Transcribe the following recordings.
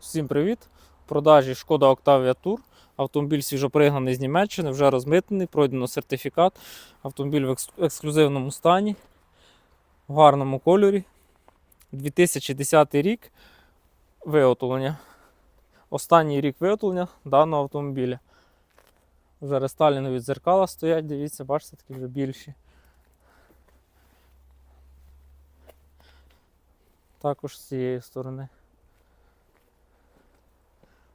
Всім привіт! В продажі Шкода Octavia Tour. Автомобіль свіжопригнаний з Німеччини, вже розмитнений, пройдено сертифікат. Автомобіль в ексклюзивному стані, в гарному кольорі. 2010 рік виготовлення. Останній рік виготовлення даного автомобіля. Вже рестайлінгові дзеркала стоять, дивіться, бачите, такі вже більші. Також з цієї сторони.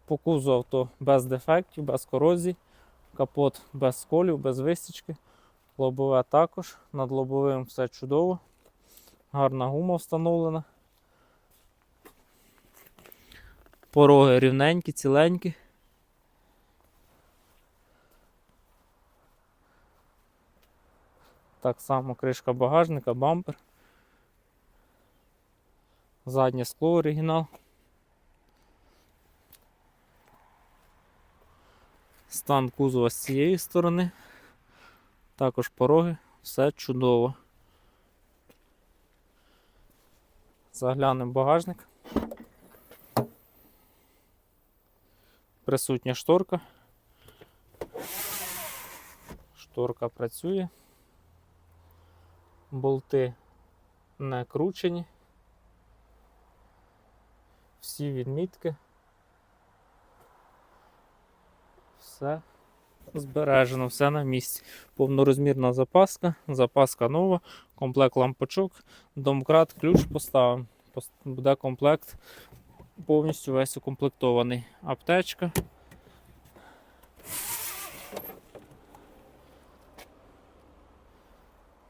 По кузу авто без дефектів, без корозій, капот без сколів, без вистічки. Лобове також. Над лобовим все чудово. Гарна гума встановлена. Пороги рівненькі, ціленькі. Так само кришка багажника, бампер. Заднє скло оригінал. Стан кузова з цієї сторони. Також пороги, все чудово. Заглянемо багажник. Присутня шторка. Шторка працює. Болти не кручені. Всі відмітки. Все збережено, все на місці. Повнорозмірна запаска, запаска нова, комплект лампочок, домкрат, ключ поставимо. Буде комплект повністю весь укомплектований. Аптечка.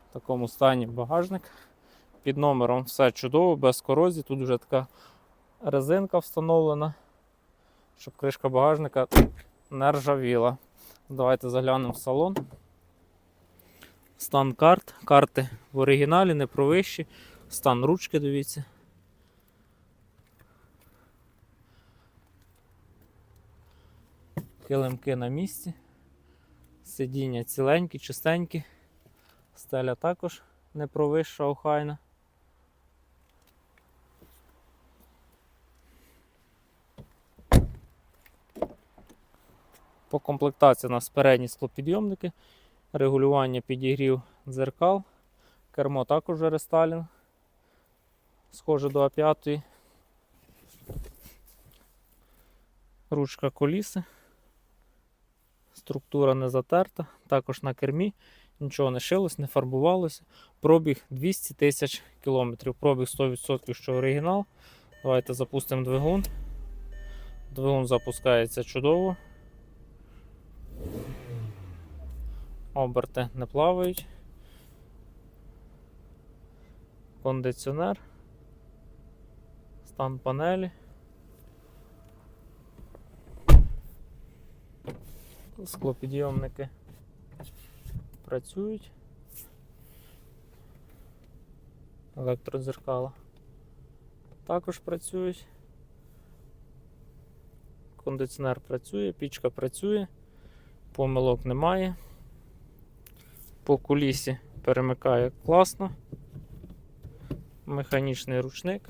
В такому стані багажник. Під номером все чудово, без корозії. Тут вже така резинка встановлена, щоб кришка багажника не ржавіла. Давайте заглянемо в салон. Стан карт. Карти в оригіналі, не провищі. Стан ручки, дивіться. Килимки на місці. Сидіння ціленькі, чистенькі. Стеля також не провища, охайна. По комплектації у нас передні склопідйомники, регулювання підігрів дзеркал, кермо також рестайлінг, схоже до А5. Ручка коліси. Структура не затерта, також на кермі, нічого не шилось, не фарбувалося. Пробіг 200 тисяч кілометрів. Пробіг 100%, що оригінал. Давайте запустимо двигун. Двигун запускається чудово. Оберти не плавають. Кондиціонер. Стан панелі. Склопідйомники працюють. Електродзеркала також працюють. Кондиціонер працює, пічка працює, помилок немає. По кулісі перемикає класно. Механічний ручник.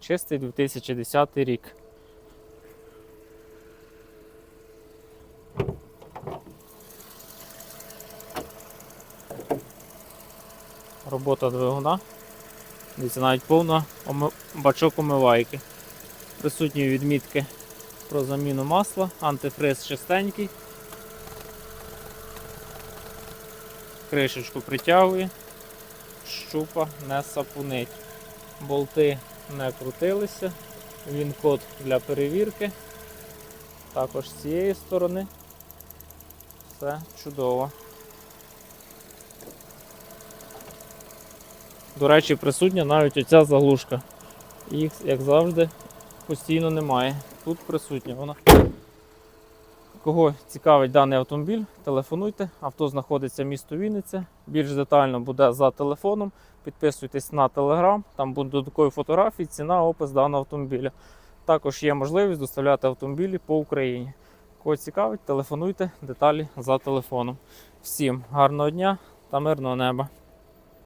Чистий 2010 рік. Робота двигуна. Дивіться, навіть повна бачок омивайки. Присутні відмітки про заміну масла, антифриз чистенький. Кришечку притягує, щупа не сапунить. Болти не крутилися. Він код для перевірки. Також з цієї сторони. Все чудово. До речі, присутня навіть оця заглушка. Їх, як завжди, постійно немає. Тут присутня вона. Кого цікавить даний автомобіль, телефонуйте. Авто знаходиться місто Вінниця. Більш детально буде за телефоном. Підписуйтесь на телеграм, там будуть додаткові фотографії, ціна, опис даного автомобіля. Також є можливість доставляти автомобілі по Україні. Кого цікавить, телефонуйте деталі за телефоном. Всім гарного дня та мирного неба.